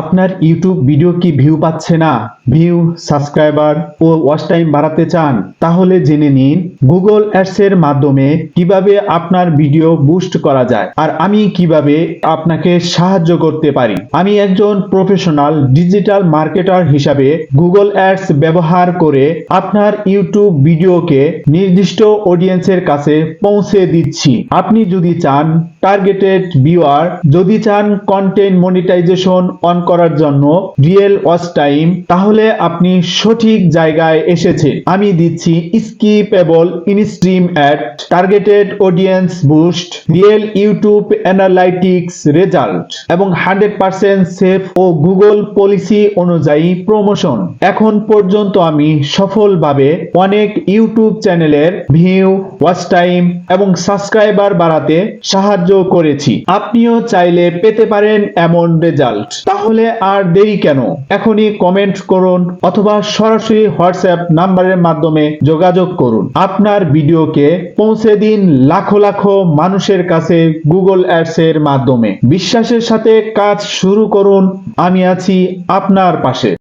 আপনার YouTube video কি view পাচ্ছে না? ভিউ সাবস্ক্রাইবার ও ওয়াচ টাইম বাড়াতে চান, তাহলে জেনে নিন গুগল অ্যাডস এর মাধ্যমে কীভাবে আপনার ভিডিও বুস্ট করা যায় আর আমি কীভাবে আপনাকে সাহায্য করতে পারি। আমি একজন প্রফেশনাল ডিজিটাল মার্কেটার হিসাবে গুগল অ্যাডস ব্যবহার করে আপনার ইউটিউব ভিডিওকে নির্দিষ্ট অডিয়েন্সের কাছে পৌঁছে দিচ্ছি। আপনি যদি চান টার্গেটেড ভিউয়ার যদি চান কন্টেন্ট মনিটাইজেশন অন করার জন্য রিয়েল ওয়াচ টাইম, তাহলে আপনি সঠিক জায়গায় এসেছেন। আমি দিচ্ছি skippable instream ad, targeted audience boost, real YouTube analytics result, এবং হান্ড্রেড পার্সেন্ট সেফ ও গুগল পলিসি অনুযায়ী প্রমোশন। এখন পর্যন্ত আমি সফলভাবে অনেক ইউটিউব চ্যানেলের ভিউ, ওয়াচ টাইম এবং সাবস্ক্রাইবার বাড়াতে সাহায্য করেছি। আপনিও চাইলে পেতে পারেন এমন রেজাল্ট। তাহলে আর দেরি কেন? এখনই কমেন্ট করুন অথবা সরাসরি হোয়াটসঅ্যাপ নাম্বারের মাধ্যমে যোগাযোগ করুন। আপনার ভিডিওকে পৌঁছে দিন লাখো লাখো মানুষের কাছে গুগল অ্যাডস এর মাধ্যমে। বিশ্বাসের সাথে কাজ শুরু করুন। আমি আছি আপনার পাশে।